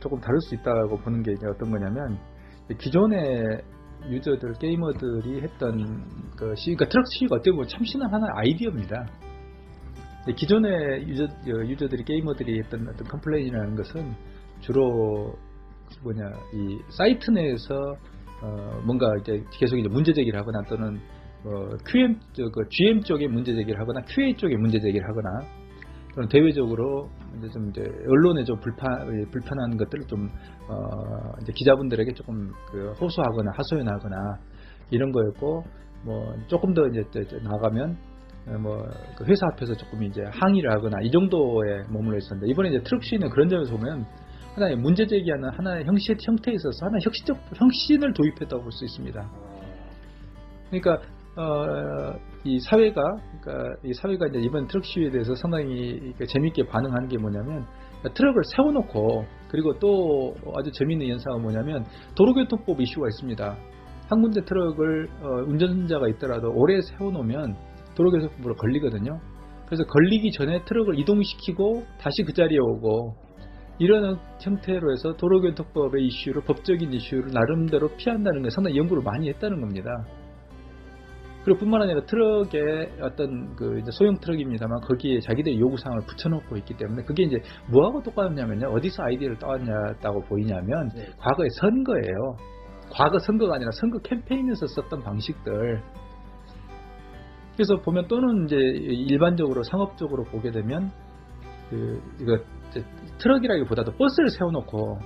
조금 다를 수 있다고 보는 게 이제 어떤 거냐면 기존의 유저들 게이머들이 했던 그 시, 그러니까 트럭 시가 어떻게 보면 참신한 하나의 아이디어입니다. 기존의 유저, 어, 유저들이 게이머들이 했던 어떤 컴플레인이라는 것은 주로 뭐냐 이 사이트 내에서 어, 뭔가 이제 계속 이제 문제 제기를 하거나 또는 어, QM 저, 그 GM 쪽에 문제 제기를 하거나 QA 쪽에 문제 제기를 하거나 또는 대외적으로 이제 좀 이제 언론에 좀 불판 불편한 것들을 좀 어, 이제 기자분들에게 조금 그 호소하거나 하소연하거나 이런 거였고 뭐 조금 더 이제 나가면 어, 뭐그 회사 앞에서 조금 이제 항의를 하거나 이 정도에 머물러 있었는데 이번에 이제 트럭 시는 그런 점에서 보면 하나의 문제 제기하는 하나의 형식 형태에 있어서 하나의 혁신적 혁신을 도입했다고 볼 수 있습니다. 그러니까 어, 이 사회가 그러니까 이 사회가 이제 이번 트럭 시위에 대해서 상당히 재밌게 반응하는 게 뭐냐면 트럭을 세워놓고 그리고 또 아주 재밌는 현상은 뭐냐면 도로교통법 이슈가 있습니다. 한 군데 트럭을 어, 운전자가 있더라도 오래 세워놓으면 도로교통법으로 걸리거든요. 그래서 걸리기 전에 트럭을 이동시키고 다시 그 자리에 오고 이런 형태로 해서 도로교통법의 이슈를 법적인 이슈를 나름대로 피한다는 게 상당히 연구를 많이 했다는 겁니다. 그리고 뿐만 아니라 트럭의 어떤 그 소형 트럭입니다만 거기에 자기들 의 요구사항을 붙여놓고 있기 때문에 그게 이제 뭐하고 똑같냐면요. 어디서 아이디어를 따왔냐고 보이냐면 네. 과거의 선거예요. 과거 선거가 아니라 선거 캠페인에서 썼던 방식들. 그래서 보면 또는 이제 일반적으로 상업적으로 보게 되면 그 이거 트럭이라기보다도 버스를 세워놓고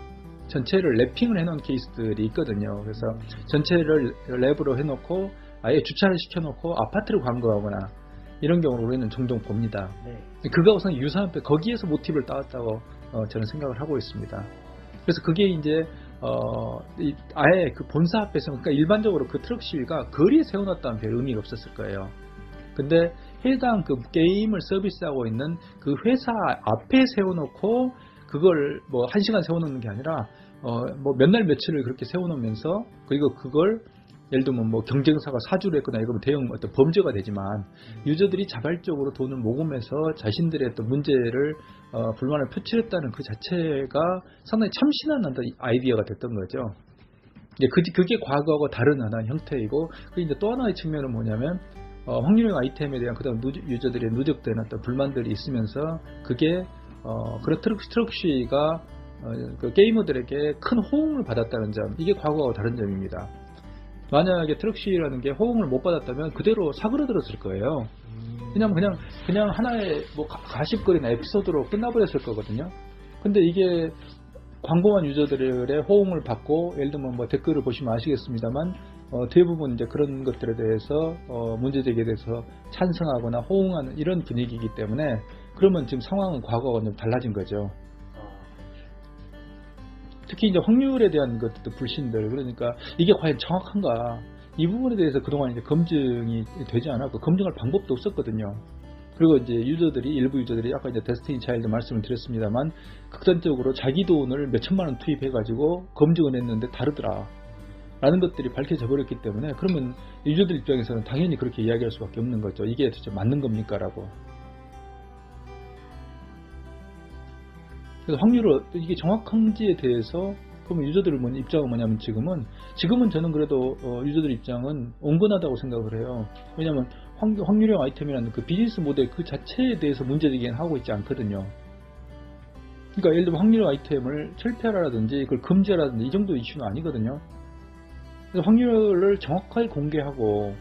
전체를 랩핑을 해놓은 케이스들이 있거든요. 그래서 전체를 랩으로 해놓고 아예 주차를 시켜놓고 아파트를 광고하거나 이런 경우를 우리는 종종 봅니다. 네. 그거하고는 유사한 배 거기에서 모티브를 따왔다고 어, 저는 생각을 하고 있습니다. 그래서 그게 이제 어, 이- 아예 그 본사 앞에서 그러니까 일반적으로 그 트럭 시위가 거리에 세워놨다면 별 의미가 없었을 거예요. 근데 해당 그 게임을 서비스하고 있는 그 회사 앞에 세워놓고 그걸 뭐 한 시간 세워놓는 게 아니라 어, 뭐 몇 날 며칠을 그렇게 세워놓으면서 그리고 그걸 예를 들면 뭐 경쟁사가 사주를 했거나 이거면 대형 어떤 범죄가 되지만 유저들이 자발적으로 돈을 모금해서 자신들의 어떤 문제를 어, 불만을 표출했다는 그 자체가 상당히 참신한 어떤 아이디어가 됐던 거죠. 이제 그, 그게 과거하고 다른 하나의 형태이고 그 이제 또 하나의 측면은 뭐냐면 어, 확률형 아이템에 대한 그다음 누적- 유저들의 누적된 어떤 불만들이 있으면서 그게 어, 그런 트럭 트럭시가 어, 그 게이머들에게 큰 호응을 받았다는 점 이게 과거와 다른 점입니다. 만약에 트럭시라는 게 호응을 못 받았다면 그대로 사그러들었을 거예요. 그냥 그냥 그냥 하나의 뭐 가- 가십거리나 에피소드로 끝나버렸을 거거든요. 근데 이게 광고한 유저들의 호응을 받고 예를 들면 뭐 댓글을 보시면 아시겠습니다만 어, 대부분 이제 그런 것들에 대해서 어, 문제 제기에 대해서 찬성하거나 호응하는 이런 분위기이기 때문에 그러면 지금 상황은 과거와 좀 달라진 거죠. 특히 이제 확률에 대한 것도 불신들 그러니까 이게 과연 정확한가 이 부분에 대해서 그동안 이제 검증이 되지 않았고 검증할 방법도 없었거든요. 그리고 이제 유저들이 일부 유저들이 아까 이제 데스티니 차일드 말씀을 드렸습니다만 극단적으로 자기 돈을 몇 천만 원 투입해 가지고 검증을 했는데 다르더라. 라는 것들이 밝혀져 버렸기 때문에 그러면 유저들 입장에서는 당연히 그렇게 이야기할 수밖에 없는 거죠. 이게 도대체 맞는 겁니까? 라고. 그래서 확률을 이게 정확한지에 대해서 그러면 유저들의 뭐 입장은 뭐냐면 지금은 지금은 저는 그래도 어, 유저들 입장은 온건하다고 생각을 해요. 왜냐하면 확, 확률형 아이템이라는 그 비즈니스 모델 그 자체에 대해서 문제제기는 하고 있지 않거든요. 그러니까 예를 들면 확률형 아이템을 철폐하라든지 그걸 금지하라든지 이 정도 이슈는 아니거든요. 그래서 확률을 정확하게 공개하고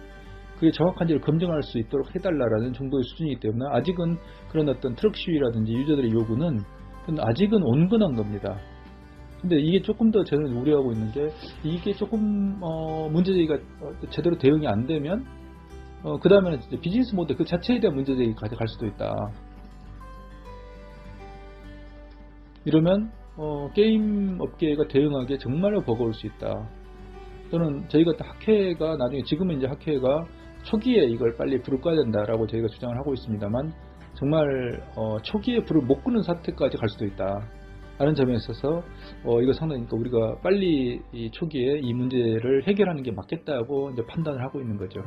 그게 정확한지를 검증할 수 있도록 해달라라는 정도의 수준이기 때문에 아직은 그런 어떤 트럭 시위라든지 유저들의 요구는 아직은 온건한 겁니다. 근데 이게 조금 더 저는 우려하고 있는 게 이게 조금 어, 문제제기가 어, 제대로 대응이 안 되면 어, 그 다음에는 비즈니스 모델 그 자체에 대한 문제제기까지 갈 수도 있다. 이러면 어, 게임 업계가 대응하기에 정말로 버거울 수 있다. 또는 저희 같은 학회가 나중에 지금은 이제 학회가 초기에 이걸 빨리 불을 꺼야 된다라고 저희가 주장을 하고 있습니다만 정말 어, 초기에 불을 못 끄는 사태까지 갈 수도 있다. 라는 점에 있어서 어, 이거 상당히 그러니까 우리가 빨리 이 초기에 이 문제를 해결하는 게 맞겠다고 이제 판단을 하고 있는 거죠.